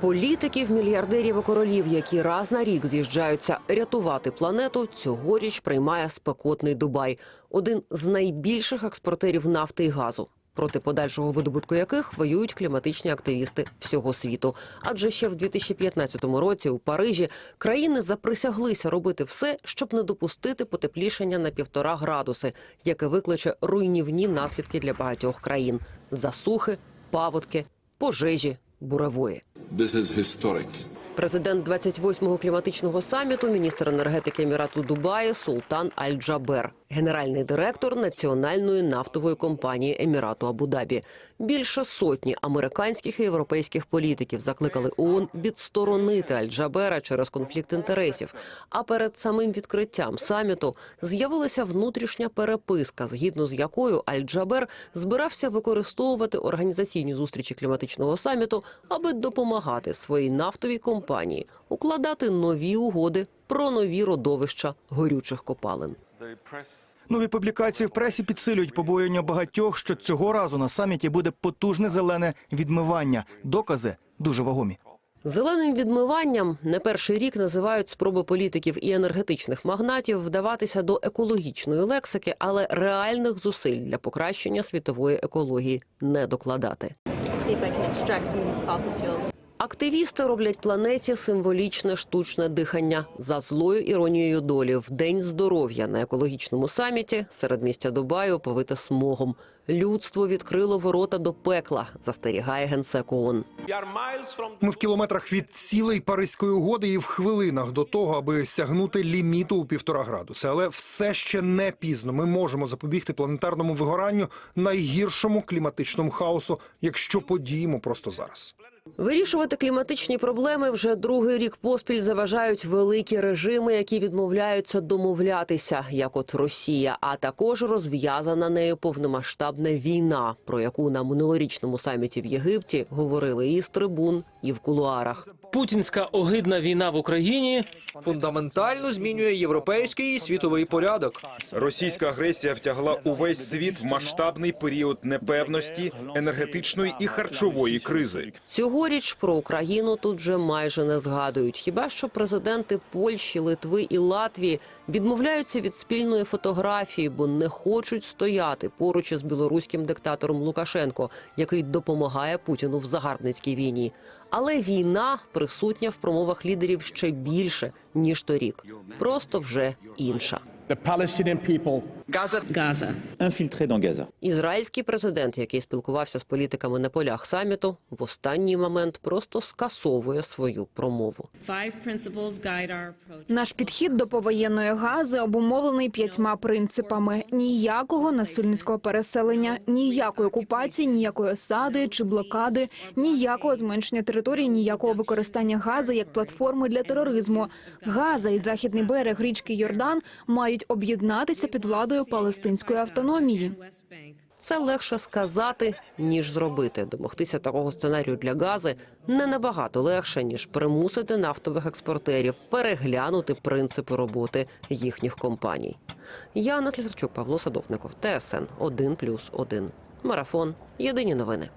Політиків, мільярдерів і королів, які раз на рік з'їжджаються рятувати планету, цьогоріч приймає спекотний Дубай, один з найбільших експортерів нафти і газу. Проти подальшого видобутку яких воюють кліматичні активісти всього світу. Адже ще в 2015 році у Парижі країни заприсяглися робити все, щоб не допустити потеплішання на півтора градуси, яке викличе руйнівні наслідки для багатьох країн: засухи, паводки, пожежі, буревої. This is historic. Президент 28-го кліматичного саміту, міністр енергетики Емірату Дубаї Султан Аль-Джабер, генеральний директор національної нафтової компанії Емірату Абу-Дабі. Більше сотні американських і європейських політиків закликали ООН відсторонити Аль-Джабера через конфлікт інтересів. А перед самим відкриттям саміту з'явилася внутрішня переписка, згідно з якою Аль-Джабер збирався використовувати організаційні зустрічі кліматичного саміту, аби допомагати своїй нафтовій компанії укладати нові угоди про нові родовища горючих копалин. Нові публікації в пресі підсилюють побоювання багатьох, що цього разу на саміті буде потужне зелене відмивання. Докази дуже вагомі. Зеленим відмиванням не перший рік називають спроби політиків і енергетичних магнатів вдаватися до екологічної лексики, але реальних зусиль для покращення світової екології не докладати. Активісти роблять планеті символічне штучне дихання за злою іронією долі в день здоров'я на екологічному саміті серед містя Дубаю повите смогом. Людство відкрило ворота до пекла, застерігає генсек ООН. Ми в кілометрах від цілей Паризької угоди і в хвилинах до того, аби сягнути ліміту у півтора градуси. Але все ще не пізно. Ми можемо запобігти планетарному вигоранню найгіршому кліматичному хаосу, якщо подіємо просто зараз. Вирішувати кліматичні проблеми вже другий рік поспіль заважають великі режими, які відмовляються домовлятися, як от Росія, а також розв'язана нею повномасштабна війна, про яку на минулорічному саміті в Єгипті говорили і з трибун, і в кулуарах. Путінська огидна війна в Україні фундаментально змінює європейський і світовий порядок. Російська агресія втягла увесь світ в масштабний період непевності, енергетичної і харчової кризи. Цьогоріч про Україну тут вже майже не згадують. Хіба що президенти Польщі, Литви і Латвії відмовляються від спільної фотографії, бо не хочуть стояти поруч із білоруським диктатором Лукашенко, який допомагає Путіну в загарбницькій війні. Але війна присутня в промовах лідерів ще більше ніж торік. Просто вже інша. Газа infiltrés dans Gaza. Ізраїльський президент, який спілкувався з політиками на полях саміту, в останній момент просто скасовує свою промову. Наш підхід до повоєнної гази обумовлений п'ятьма принципами: ніякого насильницького переселення, ніякої окупації, ніякої осади чи блокади, ніякого зменшення території, ніякого використання гази як платформи для тероризму. Газа і західний берег річки Йордан мають об'єднатися під владою палестинської автономії. Це легше сказати ніж зробити. Домогтися такого сценарію для гази не набагато легше ніж примусити нафтових експортерів переглянути принципи роботи їхніх компаній. Яна Слісарчук, Павло Садовников, ТСН 1+,1. Марафон. Єдині новини.